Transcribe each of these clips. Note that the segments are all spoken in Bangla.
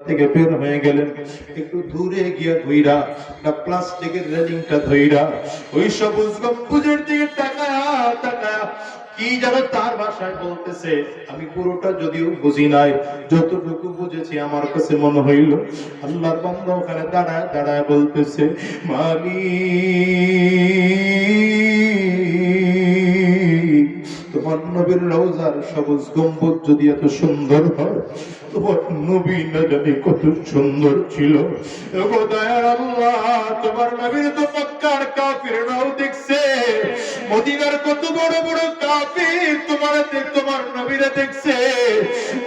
থেকে বের হয়ে গেলেন। একটু দূরে গিয়া ধইরা, একটা প্লাস্টিকের রেলিংটা ধইরা, ওই সবুজ গম্বুজের দিকে কি যেন তার ভাষায় বলতেছে। আমি পুরোটা যদিও বুঝি নাই, যতটুকু বুঝেছি আমার কাছে মনে হইল, আল্লাহর বান্দা ওখানে দাঁড়ায় দাঁড়ায় বলতেছে, মালিক, তোমার নবীর রওজার সবুজ গম্বুজ যদি এত সুন্দর হয় তোমার নবী না কত সুন্দর ছিল। তোমার নবীর তো মক্কার কাফিররাও দেখছে। মদিনার কত বড় বড় কাফির তোমার তোমার নবীরা দেখছে।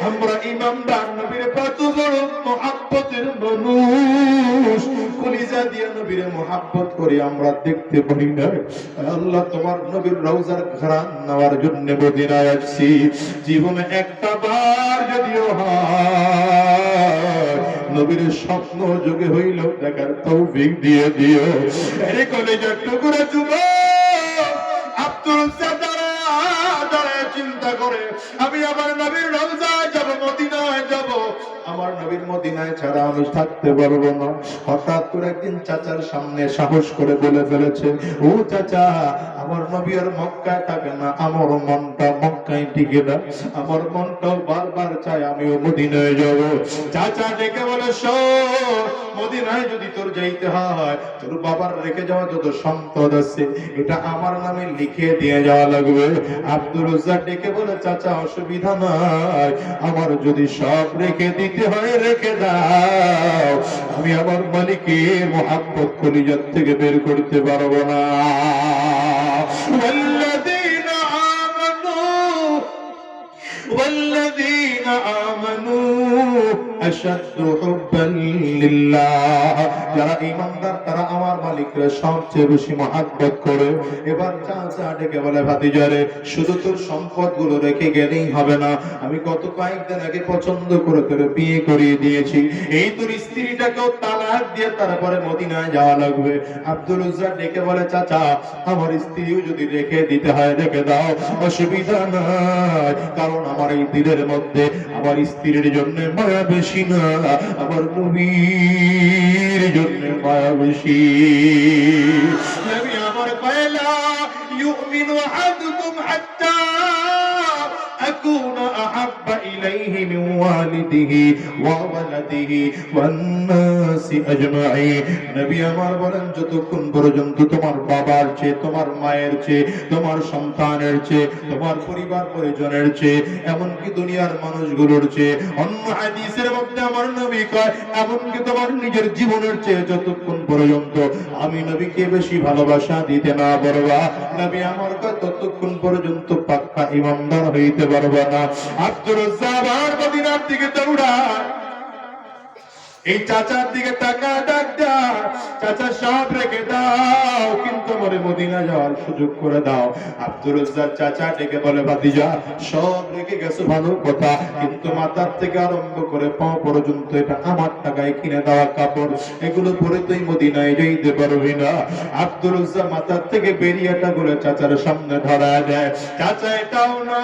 আমরা ইমামদার নবীর কত বড় মহাব্বতের মানুষ। কলিজা দিয়ে নবীর মহাব্বত করে, আমরা দেখতে পারি না। আল্লাহ তোমার নবীর রওজার ঘরান নেওয়ার জন্য মদিনায় আসছি। জীবনে একটা বার যদিও হয়, নবীর স্বপ্ন যোগে হইল দেখার তৌফিক দিয়ে দিও। আরে কলেজের টুকরা যুবক আব্দুল সাদারা চিন্তা করে, আমি আমার নবীর যাব আমার নবীর মদিনায় ছাড়া আমি থাকতে পারব না। হঠাৎ করে একদিন চাচার সামনে সাহস করে বলে ফেলেছে, ও চাচা, আমার নবী আর মক্কায় থাকে না, আমার মনটা মক্কায় টিকে না। আমার মনটাও বারবার চায় আমিও মদিনায় যাব। চাচা ডেকে বলে মদিনায় যদি তোর যাইতে হয়, তোর বাবার রেখে যাওয়া যত সম্পদ আছে, এটা আমার নামে লিখে দিয়ে যাওয়া লাগবে। আব্দুর ডেকে বলে, চাচা, অসুবিধা নাই। আমার যদি সব রেখে দিতে হয় রেখে দাও আমি আমার মালিকের মোহাম্মত কলিজার থেকে বের করতে পারবো না والذين آمنوا والذين آمنوا أشد حبا لله যারা ইমানদার, তারা আমার সবচেয়ে বেশি মহাব্বত করে। এবার ডেকে বলে ভাতিজারে শুধু তোর সম্পদগুলো রেখে গেলেই হবে না। আমি গত কয়েকদিন আগে পছন্দ করে তোর বিয়ে করিয়ে দিয়েছি। এই তোর স্ত্রীটাকেও তালাক দিয়ে তারপরে মদিনায় যাওয়া লাগবে। আব্দুল উজ্জা ডেকে বলে, চাচা, আমার স্ত্রীও যদি রেখে দিতে হয়, রেখে দাও। অসুবিধা নাই, কারণ আমার এই দিলের মধ্যে আমার স্ত্রীর জন্য মায়া বেশি। বেশি না আমার নবীর জন্য মায়া বেশি। আমার কয়লা ইউমিনু আহাদুকুম হাত্তা আকুনা আহাব্বা إليه من والده وولده والناس أجمعين নবী আমার বলেন যতক্ষণ পর্যন্ত তোমার বাবার চেয়ে তোমার মায়ের চেয়ে তোমার সন্তানের চেয়ে তোমার পরিবার পরিজনের চেয়ে এমনকি দুনিয়ার মানুষগুলোর চেয়ে অন্য হাদিসের মধ্যে আমার নবী কয় এমনকি তোমার নিজের জীবনের চেয়ে যতক্ষণ পর্যন্ত আমি নবীকে বেশি ভালোবাসা দিতে না পারবা নবী আমার কয় ততক্ষণ পর্যন্ত পাক্কা ইমানদার হইতে পারবা না আব্দুর রাজ্জাক মদিনার দিকে দৌড়ায় এই চাচার দিকে টাকা ডাক চাচা সব রেখে দাও, কিন্তু আমার মদিনা যাওয়ার সুযোগ করে দাও। আব্দুর রাজ্জাক চাচা ডেকে বলে, ভাতিজা, সব রেখে গেছো ভালো কথা, কিন্তু মাথার থেকে আরম্ভ করে পা পর্যন্ত এটা আমার টাকায় কিনে দেওয়া কাপড়। এগুলো পরে তুই মদিনায় যাইতে পারবি না। আব্দুর রাজ্জাক মাথার থেকে বেরিয়াটা করে চাচার সামনে ধরা দেয়। চাচা, এটাও না।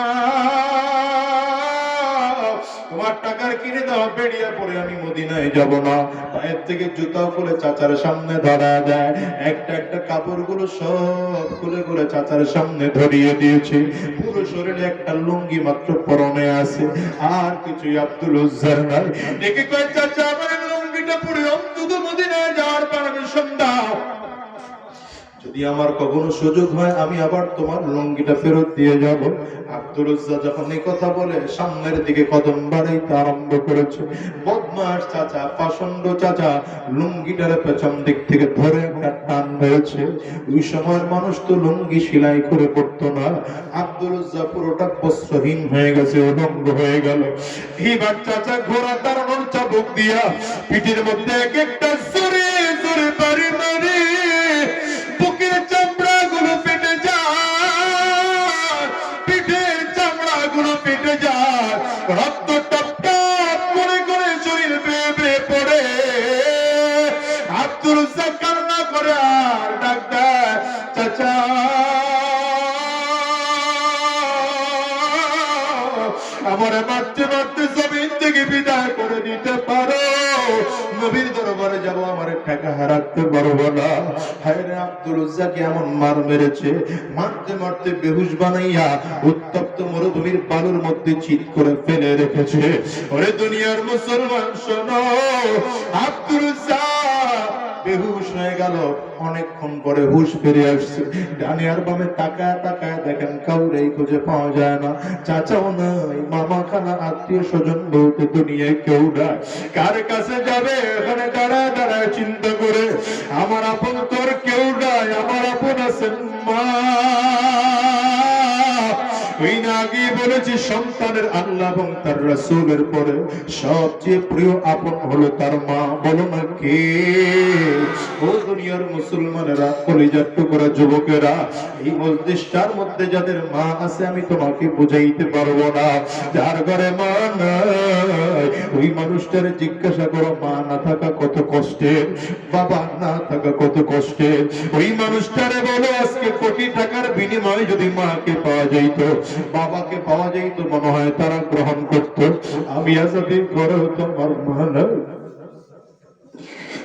তোমার টাকার কিনে দেওয়া বেরিয়ে পরে আমি মদিনায় যাব না। পায়ের থেকে জুতা খুলে চাচার সামনে ধরা যায়। একটা একটা কাপড়গুলো সব খুলে খুলে চাচার সামনে ধরিয়ে দিয়েছে। পুরো শরীরে একটা লুঙ্গি মাত্র পরনে আছে। আর কিছুই আব্দুল উজ্জার নাই। ডেকে কয় চাচা, আমার লুঙ্গিটা পরে অন্তত মদিনায় যাওয়ার পারমিশন দাও। যদি আমার কখনো সুযোগ হয়, আমি আবার তোমার লুঙ্গিটা ফেরত দিয়ে যাব। আব্দুল যখন এই কথা বলে, সামনের দিকে কদম বাড়াইতে আরম্ভ করেছে। বদমাস চাচা, পাষণ্ড চাচা, লুঙ্গিটার পেছন দিক থেকে ধরে একটা টান হয়েছে। ওই সময়ের মানুষ তো লুঙ্গি সেলাই করে পড়তো না। আব্দুল পুরোটা বস্ত্রহীন হয়ে গেছে, উলঙ্গ হয়ে গেল। এইবার চাচা ঘোড়া দাঁড়ানোর চাবুক দিয়া, পিঠের মধ্যে এক একটা জোরে জোরে বাড়ি মারি। আমারে মারতে মারতে জমিন থেকে বিদায় করে দিতে পারো। নবীর দরবারে যাব, আমার টাকা হারাতে পারব না। হায় আব্দুল উজ্জাকে এমন মার মেরেছে। মারতে মারতে বেহুশ বানাইয়া উত্তপ্ত মরুভূমির বালুর মধ্যে চিত করে ফেলে রেখেছে। ওরে দুনিয়ার মুসলমান শোনো, আব্দুল উজ্জা বেহুশ হয়ে গেল। অনেকক্ষণ পরে হুশ ফিরে আসছে। ডানে আর বামে তাকায় তাকায় দেখেন কাউরেই খুঁজে পাওয়া যায় না। চাচাও নাই মামা খানা আত্মীয় স্বজন বলতে দুনিয়ায় কেউ নাই। কার কাছে যাবে? এখানে দাঁড়ায় দাঁড়ায় চিন্তা করে। আমার আপন তোর কেউ নাই, আমার আপন আছেন মা। আগে বলেছি, সন্তানের আল্লাহ এবং তার রাসূলের পরে সবচেয়ে প্রিয় আপন হলো তার মা। বলো না কে? ও দুনিয়ার মুসলমানেরা, কলিজার টুকরা যুবকেরা, এই মসজিদটার মধ্যে যাদের মা আছে, আমি তোমাকে বুঝাইতে পারব না। যার ঘরে মা নাই, ওই মানুষটারে জিজ্ঞাসা করো, মা না থাকা কত কষ্টের বাবা না থাকা কত কষ্টের ওই মানুষটারে বলো, আজকে কোটি টাকার বিনিময়ে যদি মাকে পাওয়া যাইত বাবাকে পাওয়া যাইত মনে হয় তারা গ্রহণ করত। আমি আজাদি করে তোমার মা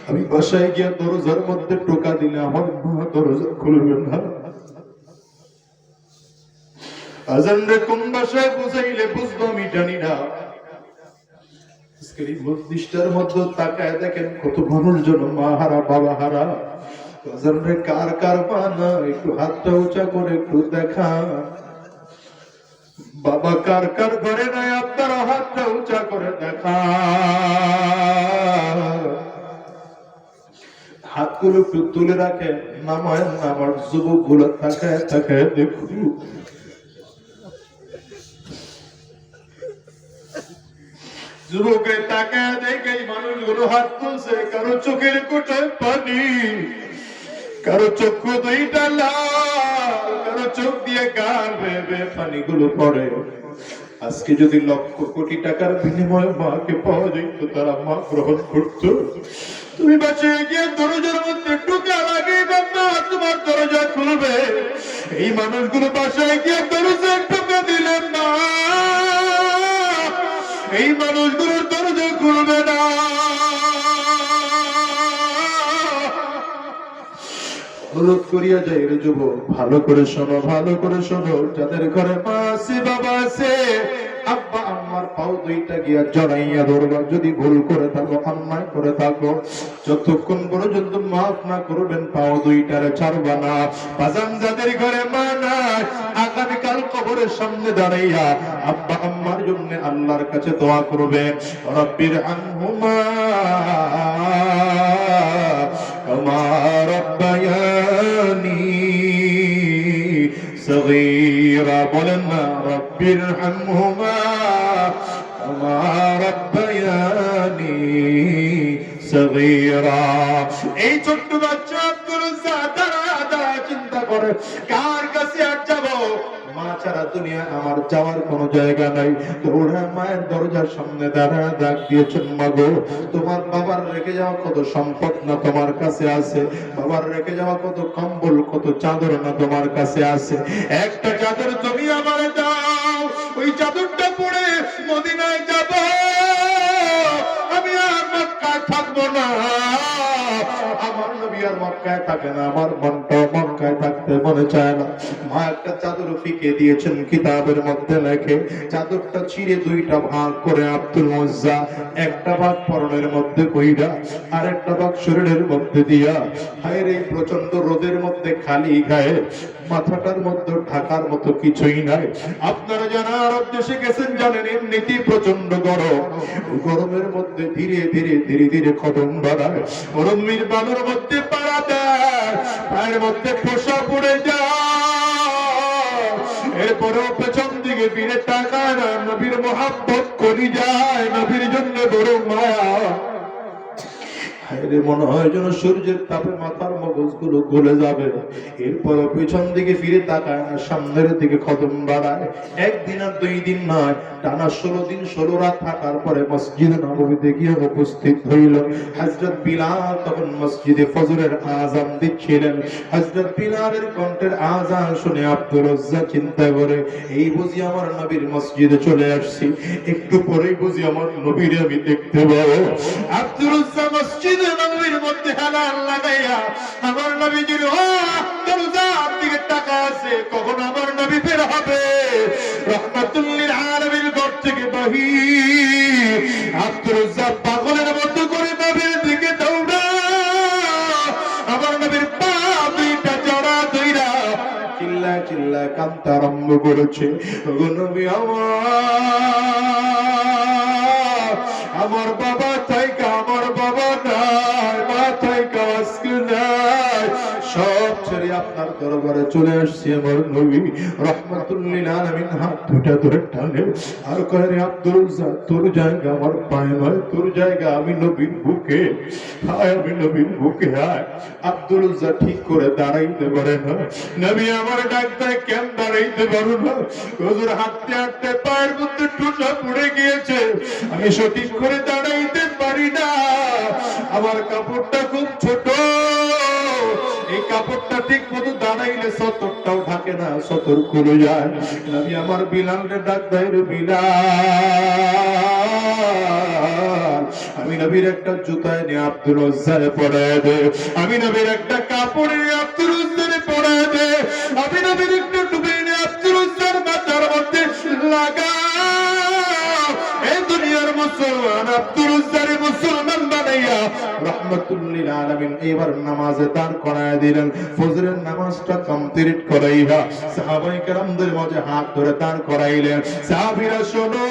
আমি বাসায় গিয়া দরজার মধ্যে টোকা দিলে আমার মা দরজা খুলবে না। আজান রে কোন বাসায় বুঝাইলে বুঝব আমি জানি না। আজকের এই মধ্যে তাকায় দেখেন কত মানুষজন মা হারা বাবা হারা কার কার না একটু হাতটা উঁচা করে একটু দেখা বাবা, কার কার ঘরে নাই আপনারা হাতটা উঁচা করে দেখা? হাতগুলো একটু তুলে রাখেন নামায় আমার যুবকগুলো তাকায় তাকায় দেখু যুবকে তাকায় দেখে মানুষগুলো হাত তুলছে, কারও চোখের কোটায় পানি, কারও চক্ষু দুইটা লাল। কারও চোখ দিয়ে গান ভেবে পানিগুলো পড়ে। আজকে যদি লক্ষ কোটি টাকার বিনিময়ে মাকে পাওয়া যেত, তারা মা গ্রহণ করত। তুমি বাঁচে গিয়ে দরজার মধ্যে ঢুকা লাগিয়ে না তোমার দরজা খুলবে। এই মানুষগুলো বাসায় গিয়ে দরজা ঢুকা দিলেন না। এই মানুষগুলোর দরজা খুলবে না। অনুরোধ করিয়া যাই রে যুব ভালো করে শোনো, ভালো করে শোনো, যাদের ঘরে মা আছে বাবা আছে, আব্বা, আম্মার পাও দুইটা গিয়া জড়াইয়া ধরবা। যদি ভুল করে থাকো আম্মায় করে থাকো, যতক্ষণ পর্যন্ত মাফ না করবেন, পাও দুইটারে ছাড়বা না। বাজান যাদের ঘরে মা নাই, আগামীকাল কবরের সামনে দাঁড়াইয়া আব্বা, আম্মার জন্য আল্লাহর কাছে দোয়া করবে রব্বির আনহুমা, কমা রব্বায়া صغيرا بولنا رب ارحمهما كما ربياني صغيرا এই ছোট্ট বাচ্চা আব্দুল দাঁড়া দাঁড়া চিন্তা করে কার কাছে আর যাবো মা ছাড়া দুনিয়া আমার যাওয়ার কোনো জায়গা নাই। তো ওরা মায়ের দরজার সামনে দাঁড়া ডাক দিয়েছেন, মাগো, তোমার বাবার রেখে যাওয়া কত সম্পদ না তোমার কাছে আছে? বাবার রেখে যাওয়া কত কম্বল, কত চাদর না তোমার কাছে আছে? একটা চাদর তুমি আমার দাও, ওই চাদরটা পরে মদিনায় যাব। আমি আর মক্কায় থাকব না। আমার মক্কায় থাকে না, আমার মনটা মক্কায় থাকতে মনে চায় না। মা একটা চাদর ফিকে দিয়েছেন কিতাবের মধ্যে লেখে, চাদরটা ছিঁড়ে দুইটা ভাগ করে আব্দুল মজ্জা, একটা ভাগ পরনের মধ্যে কইরা, আর একটা ভাগ শরীরের মধ্যে দিয়া। হায় রে প্রচণ্ড রোদের মধ্যে খালি গায়ে মাথাটার মধ্যে ঢাকার মতো কিছুই নাই। আপনারা যারা আরব দেশে গেছেন জানেন এমনিতেই প্রচণ্ড গরম। গরমের মধ্যে ধীরে ধীরে ধীরে ধীরে কদম বাড়ায়। গরমের বালুর মধ্যে পাড়া দেয়, পায়ের মধ্যে ফোসা পড়ে যায়। এরপরেও পেছন দিকে ফিরে না, নবীর মোহাম্মত করি যায়, নবীর জন্য বড় মায়া। মনে হয় যেন সূর্যের তাপে মাথার মগজগুলো গলে যাবে। এরপর পিছন দিকে ফিরে তাকায় না সামনের দিকে বাড়ায়। একদিন আর দুই দিন নয়, টানা ষোলো দিন, ষোলো রাত থাকার পরে মসজিদ নবমীতে গিয়ে উপস্থিত হইল। হজরত বিলাল তখন মসজিদে ফজরের আজান দিচ্ছিলেন। হজরত বিলালের কণ্ঠের আজান শুনে রজ্জা চিন্তা করে, এই বুঝি আমার নবীর মসজিদে চলে আসছি। একটু পরেই বুঝি আমার নবীর আমি দেখতে পাবো। আব্দুল রজ্জা মসজিদে নবীর মধ্যে হালাল লাগাইয়া আমার নবীজির ও দরজার দিকে টাকা আছে, কখন আমার নবী বের হবে? রহমাতুল্লিল আলামিন ঘর থেকে বাহির। আব্দুল রজ্জাক পাগলের মতো করে নবীর দিকে দৌড়া। আমার নবীর পা দুইটা জড়া দইরা চিল্লা চিল্লা কান্তা আরম্ভ করেছে নবী আমার আমার বাবা আপনার দরবারে চলে আসছি আমার নবী। রহমাতুল্লিল আলামিন হাত দুটা ধরে টানে। আর কয়ে রে আব্দুল তোর জায়গা আমার পায়ে নয়, তোর জায়গা আমি নবীর বুকে। হায়, আমি নবীর বুকে, হায়। আব্দুল ঠিক করে দাঁড়াইতে পারে না। নবী আমার ডাক্তার কেন দাঁড়াইতে পারো না? হুজুর হাঁটতে হাঁটতে পায়ের মধ্যে টুসা পড়ে গিয়েছে। আমি সঠিক করে দাঁড়াইতে পারি না। আমার কাপড়টা খুব ছোট। এই কাপড়টা ঠিক মতো দাঁড়াইলে না যায়। আমি আমার ডাক আমি নবীর একটা জুতায় নিয়ে আব্দুল রজ্জারে পড়ায় দে। আমি নবীর একটা কাপড় আব্দুল রজ্জারে পড়ায় দে। আমি নবীর একটা টুপি নিয়ে আব্দুল রজ্জার মাথার মধ্যে লাগা এই দুনিয়ার মুসলমান, আব্দুল রজ্জারে মুসলমান বানাইয়া রহমতুল্লিল আলামিন করায় দিলেন। ফজরের নামাজটা কমপ্লিট করাইয়া সাহাবাই কেরামদের হাত ধরে দাঁড় করাইলেন। সাহাবিরা, শোনো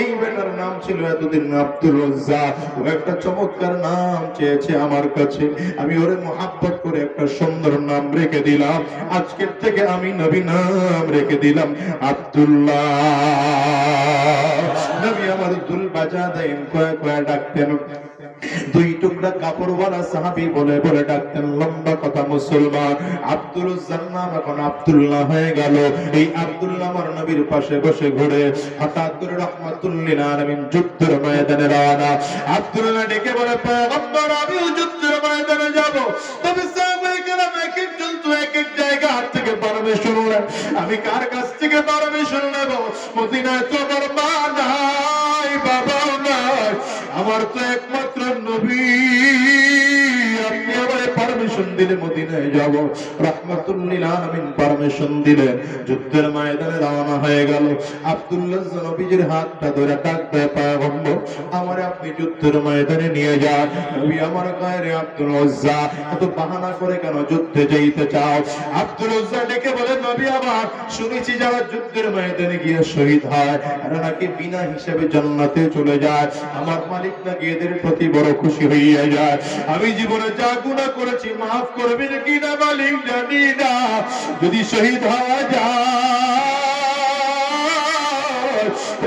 এই বেটার নাম ছিল এতদিন আব্দুল রাজ্জাক। ও একটা চমৎকার নাম চেয়েছে আমার কাছে। আমি ওরে মোহাব্বত করে একটা সুন্দর নাম রেখে দিলাম। আজকের থেকে আমি নবী নাম রেখে দিলাম। আব্দুল্লাহ। নবী আমার দুল বাজা দেন, কয়ে কয়ে ডাকতেন দুই টুকরা কাপড়ওয়ালা সাহাবি বলে বলে ডাকতেন, লম্বা কথা মুসলমান, আব্দুল নাম এখন আব্দুল্লাহ হয়ে গেল। এই আব্দুল্লাহ আমার নবীর পাশে বসে ঘুরে হঠাৎ করে রহমাতুল্লিল আলামিন যুদ্ধের ময়দানে রওনা। আব্দুল্লাহ ডেকে বলে, পয়গম্বর, আমিও যুদ্ধের ময়দানে যাব। তবে সাহাবায়ে কেরাম এক একজন তো এক এক জায়গা হাত থেকে পারমিশন নেন। আমি কার কাছ থেকে পারমিশন নেব? মদিনায় তো আমার মা নাই নাই আমার তো একমাত্র নবী। পারমিশন দিলে মদিনায় যাব। রাহমাতুল্লিল পারমিশন যুদ্ধের ময়দানে রওনা হয়ে গেল। নবীজির হাতটা ধরে ডাক দেয় আমার আপনি যুদ্ধের ময়দানে নিয়ে যান। নবী আমার আব্দুল এত বাহানা করে কেন যুদ্ধে যাইতে চাও? আব্দুল ডেকে বলে, নবী আমার, শুনেছি যারা যুদ্ধের ময়দানে গিয়ে শহীদ হয়, এরা নাকি বিনা হিসেবে জান্নাতে চলে যায়। আমার মালিক নাকি এদের প্রতি বড় খুশি হইয়া যায়। আমি জীবনে যা গুনাহ করেছি মাফ করবেন কিনা মালিক জানি না। যদি শহীদ হওয়া যায়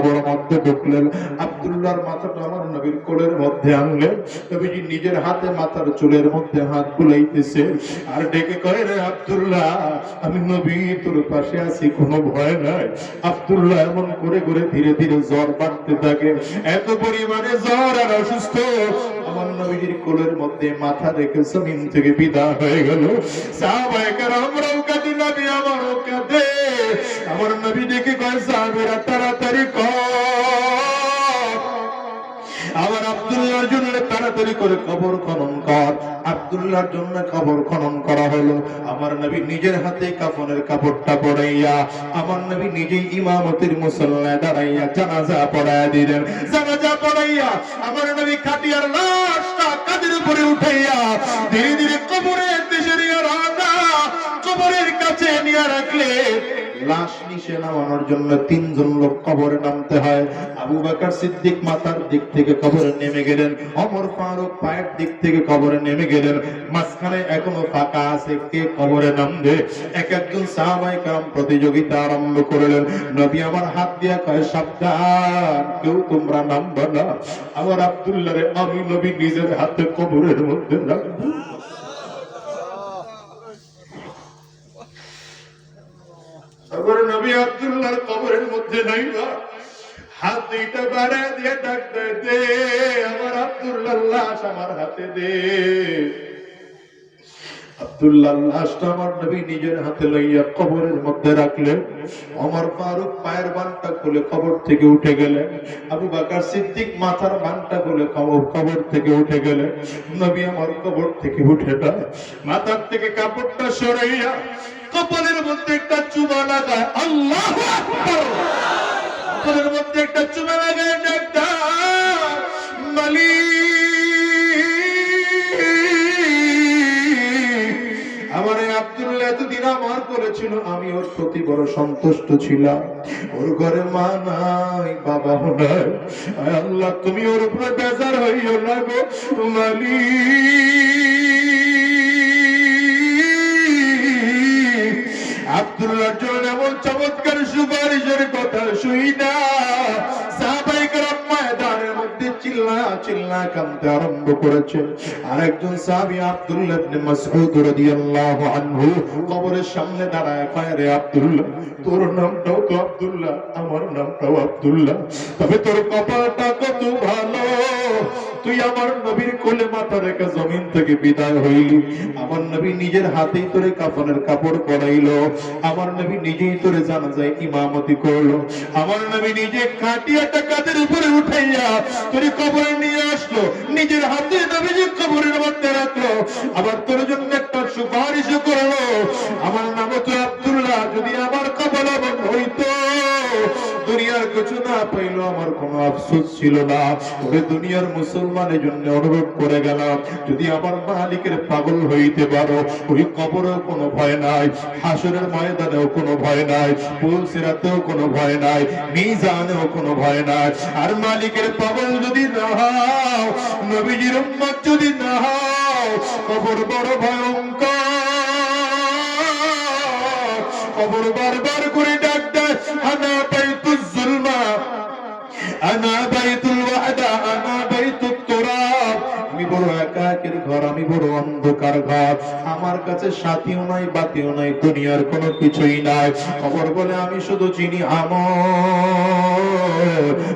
তাবর মধ্যে ঢুকলেন। আব্দুল্লাহর মাথাটা আমার নবীর কোলের মধ্যে আনলেন। নবীজি নিজের হাতে মাথার চুলের মধ্যে হাত বুলাইতেছে। আর ডেকে কয়, রে আব্দুল্লাহ, আমি নবী, তোর পাশে আছি, কোনো ভয় নাই। আব্দুল্লাহ এমন করে করে ধীরে ধীরে জ্বর বাড়তে থাকে। এত পরিমাণে জ্বর আর অসুস্থ। আমার নবীজির কোলের মধ্যে মাথা রেখে জমিন থেকে বিদায় হয়ে গেল। সাহাবায়ে কেরামরাও কাঁদি নবী আমারও কাঁদে। আমার নবী ডেকে কয় তাড়াতাড়ি কর। আমার আব্দুল্লাহর জন্য তাড়াতাড়ি করে কবর খনন কর। আব্দুল্লাহর জন্য কবর খনন করা হলো। আমার নবী নিজের হাতে কাফনের কাপড়টা পরাইয়া, আমার নবী নিজেই ইমামতির মুসল্লায় দাঁড়াইয়া জানাজা পড়াইয়া দিলেন। জানাজা পড়াইয়া আমার নবী খাটিয়ার লাশটা কাদের উপরে উঠাইয়া ধীরে ধীরে কবরের দেশে নিয়ে রাজা কবরের কাছে নিয়ে রাখলে লাশ নিচে নামানোর জন্য তিনজন লোক কবরে নামতে হয়। আবু বাকর সিদ্দিক মাথার দিক থেকে কবরে নেমে গেলেন। অমর ফারুক পায়ের দিক থেকে কবরে নেমে গেলেন। মাঝখানে এখনও ফাঁকা আছে, কে কবরে নামবে? এক একজন সাহাবাই কাম প্রতিযোগিতা আরম্ভ করলেন। নবী আমার হাত দিয়া কয়, সাবধান, কেউ তোমরা নামবে না। আমার আব্দুল্লাহ আমি নবী নিজের হাতে কবরের মধ্যে রাখব। নিজের হাতে লইয়া কবরের মধ্যে রাখলেন। অমর ফারুক পায়ের বানটা খুলে কবর থেকে উঠে গেলেন। আবু বাকার সিদ্দিক মাথার বানটা খুলে কবর কবর থেকে উঠে গেলেন। নবী আমার কবর থেকে উঠে মাথার থেকে কাপড়টা সরাইয়া কপালের মধ্যে একটা চুমা লাগায়, আল্লাহ কপালের মধ্যে একটা চুমা লাগায়, ডাক্তার আমার আমার আমি ওর প্রতি বড় সন্তুষ্ট ছিলাম। ওর ঘরে মা নাই বাবা নাই। আল্লাহ, তুমি ওর উপরে বেজার হইও না গো, মালিক। আব্দুল্লাহ জন এমন চমৎকার সুপারিশের কথা শুই সামনে দাঁড়ায় আব্দুল্লাহ, তোর আব্দুল্লাহ, আমার নামটাও আব্দুল্লাহ, তবে তোর কপালটা কত ভালো? তুই আমার নবীর কোলে মাথা রেখে জমিন থেকে বিদায় হইলি। আমার নবী নিজের হাতেই তোরে কাফনের কাপড় পরাইলো। আমার নবী নিজেই তোরে জানা যায় ইমামতি করল। আমার নবী নিজে খাটিয়াটা কাদের উপরে উঠাইয়া তোরে কবরে নিয়ে আসলো। নিজের হাতে নবীজি কবরের মধ্যে রাখল। আবার তোর জন্য একটা সুপারিশ করল। আমার নাম তো আব্দুল্লাহ, যদি আমার এমন হইতো। দুনিয়ার কিছু না পাইলো আমার কোনো আফসোস ছিল না। ওরে দুনিয়ার মুসলমানের জন্য অনুভব করে গেলাম, যদি আমার মালিকের পাগল হইতে পারো, ওই কবরেও কোনো ভয় নাই, হাসরের ময়দানেও কোনো ভয় নাই পুল সিরাতেও কোনো ভয় নাই, মিজানেও কোনো ভয় নাই। আর মালিকের পাগল যদি না হও, নবীজির উম্মত যদি না হও, কবর বড় ভয়ঙ্কর। কবর বারবার করে ডাক দেয় আনা জুলমা আনা বাইতুল ওয়াহদা আনা বাইতুত তুরাব আমি বড় একাকের ঘর, আমি বড় অন্ধকার ঘর। আমার কাছে সাথীও নাই, বাতিও নাই, দুনিয়ার কোনো কিছুই নাই। খবর বলে আমি শুধু চিনি আমল।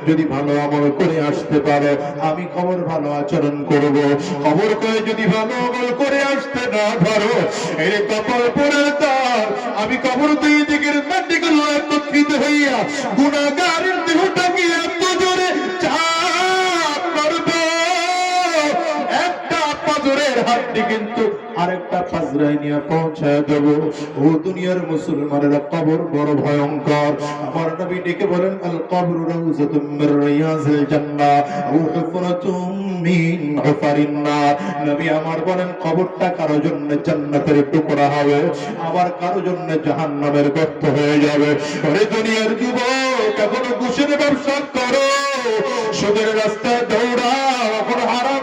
যদি ভালো আমল করে আসতে পারো, আমি খবর ভালো আচরণ করব। খবর করে যদি ভালো আমল করে আসতে না পারো এই কপাল পরে তার। আমি কবর দুই দিকের মেডিকেল একত্রিত হইয়া গুণাগারের পাজরায় নিয়ে পৌঁছায় দেব। ও দুনিয়ার মুসলমানেরা কবর বড় ভয়ঙ্কর। আমার নবী ডেকে বলেন, আল কবর রাউজাতুম মির রিয়াজিল জান্নাহ। হুফরাতুম মিন হুফারিন নার। নবী আমার বলেন, কবরটা কারও জন্য জান্নাতের টুকরা হবে। আবার কারও জন্য জাহান্নামের গর্ত হয়ে যাবে। ওরে দুনিয়ার যুবক, এখনও ঘুষের ব্যবসা করো। সুদের রাস্তায় দৌড়াও, এখন হারাম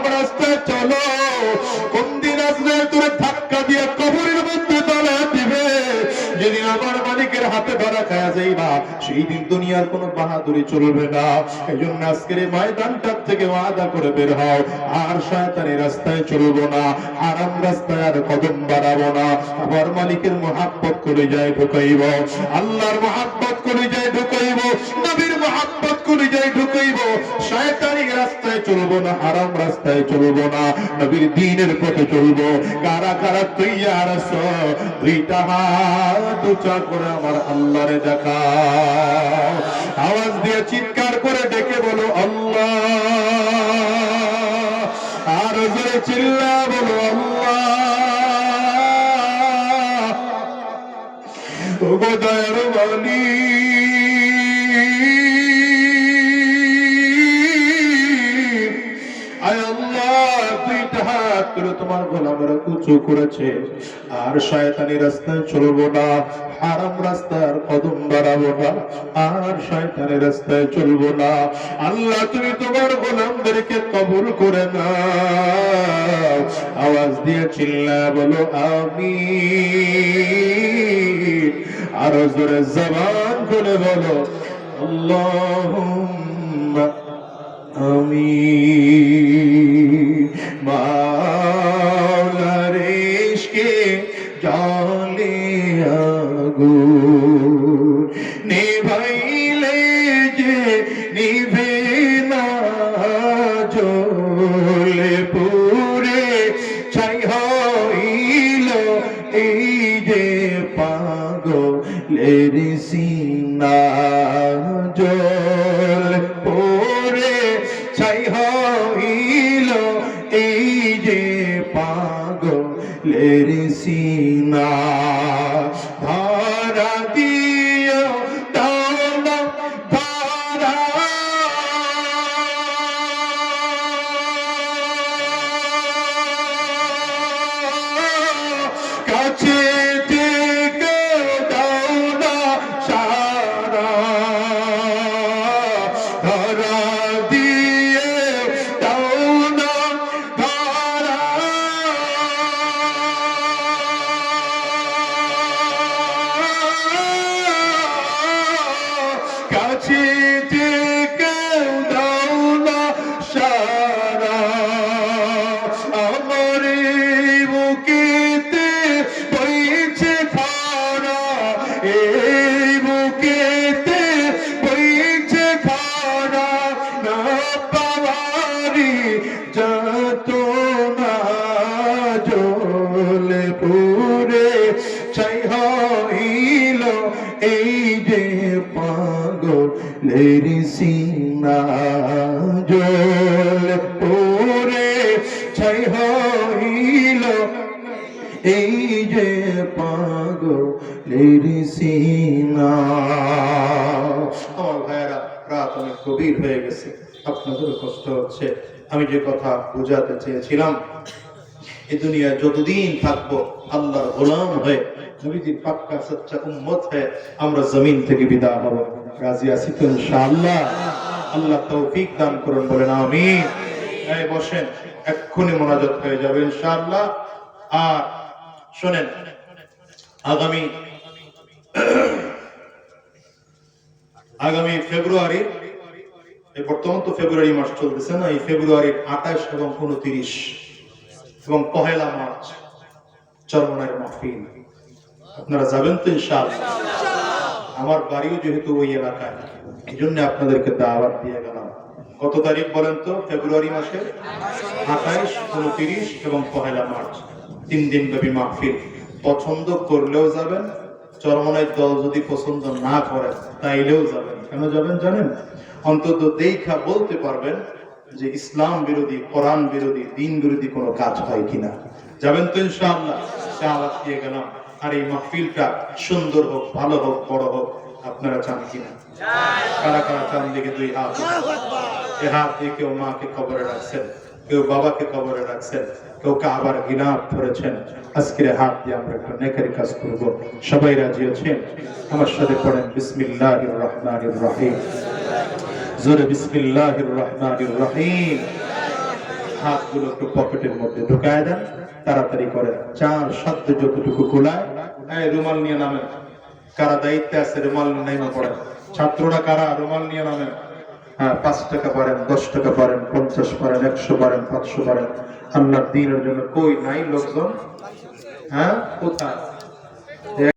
যেদিন আমার মালিকের হাতে ধরা খায়া যাইবা সেই দিন দুনিয়ার কোনো বাহাদুরি চলবে না। এই জন্য আজকের ময়দানটার থেকে ওয়াদা করে বের হও। আর শয়তানের রাস্তায় চলবো না আরাম রাস্তায় আর কদম বাড়াবো না। আবার মালিকের মহাব্বত করে যায় ঢুকাইব, আল্লাহর মহাব্বত করে যায় ঢুকাইব মহাব্বত করে যায় ঢুকাইব শয়তানি রাস্তায় চলবো না আরাম রাস্তায় চলবো না, নবীর দিনের পথে চলবো। কারা কারা দুইটা হাত উঁচা করে আমার আল্লাহরে দেখা আওয়াজ দিয়ে চিৎকার করে ডেকে বলো, আল্লাহ। আর জোরে চিল্লা বলো, আল্লাহ। মানি হাত করে তোমার গোলামেরা উঁচু করেছে। আর শয়তানি রাস্তায় চলবো না, হারাম রাস্তার কদম বাড়াবো না, আর শয়তানি রাস্তায় চলবো না। আল্লাহ, তুমি তোমার গোলামদেরকে কবুল করে না আওয়াজ দিয়ে চিল্লা, বলো আমি আরও জোরে জবান খুলে বলো, আল্লাহুম্মা আমি মাওলার ইশকে জলে আগুন এই যে পাগলের সিনা জল ছাই হইল। এই যে পাগলের সিনা আমার ভাইয়েরা, রাত অনেক গভীর হয়ে গেছে। আপনাদের কষ্ট হচ্ছে। আমি যে কথা বোঝাতে চেয়েছিলাম এই দুনিয়ায় যতদিন থাকব, আল্লাহর গোলাম হয়ে পাক্কা সচ্চা উম্মত আমরা জমিন থেকে বিদায় হব। রাজি আছি তো ইনশাআল্লাহ। আল্লাহ তৌফিক দান করুন বলেন এই বসেন, এক্ষুনি মোনাজাত হয়ে যাবে ইনশাআল্লাহ। আর শোনেন, আগামী আগামী ফেব্রুয়ারি বর্তমান তো ফেব্রুয়ারি মাস চলতেছে না, এই ফেব্রুয়ারির আঠাশ এবং উনত্রিশ এবং পহেলা মার্চ চরমনের মাহফিল। আপনারা যাবেন তো ইনশাআল্লাহ। আমার বাড়িও যেহেতু ওই এলাকায় এই জন্য আপনাদেরকে দাওয়াত দিয়ে গেলাম। কত তারিখ বলেন তো? ফেব্রুয়ারি মাসে? আঠাইশ উনত্রিশ এবং পহেলা মার্চ। তিন দিন ব্যাপী মাহফিল। পছন্দ করলেও যাবেন চরমনের দল যদি পছন্দ না করে তাইলেও যাবেন। কেন যাবেন জানেন? অন্তত দেখা বলতে পারবেন যে ইসলাম বিরোধী কোরআন বিরোধী দিন বিরোধী কোনো কাজ হয় কিনা। যাবেন তো ইনশাআল্লাহ। দাওয়াত দিয়ে গেলাম। আর এই মাহফিলটা সুন্দর হোক ভালো হোক বড় হোক আপনারা চান কিনা? কারা কারা চান দিকে দুই হাত? এ হাত দিয়ে কেউ মাকে কবরে রাখছেন কেউ বাবাকে কবরে রাখছেন কেউ কাবার গিনাপ ধরেছেন। আজকের হাত দিয়ে আমরা একটা নেকারি কাজ করব। সবাই রাজি আছেন? আমার সাথে পড়েন বিসমিল্লাহির রহমানির রহিম। জোরে বিসমিল্লাহির রহমানির রহিম। হাতগুলো একটু পকেটের মধ্যে ঢুকায় দেন তাড়াতাড়ি করেন। চার সাধ্য যতটুকু কুলায় এই, রুমাল নিয়ে নামে কারা দায়িত্বে আছে, রুমাল নেমে পড়েন। ছাত্ররা কারা, রুমাল নিয়ে নামে হ্যাঁ পাঁচ টাকা পারেন দশ টাকা পারেন পঞ্চাশ পারেন একশো পারেন পাঁচশো পারেন আল্লাহ দিনের জন্য কই নাই লোকজন? হ্যাঁ কোথায়?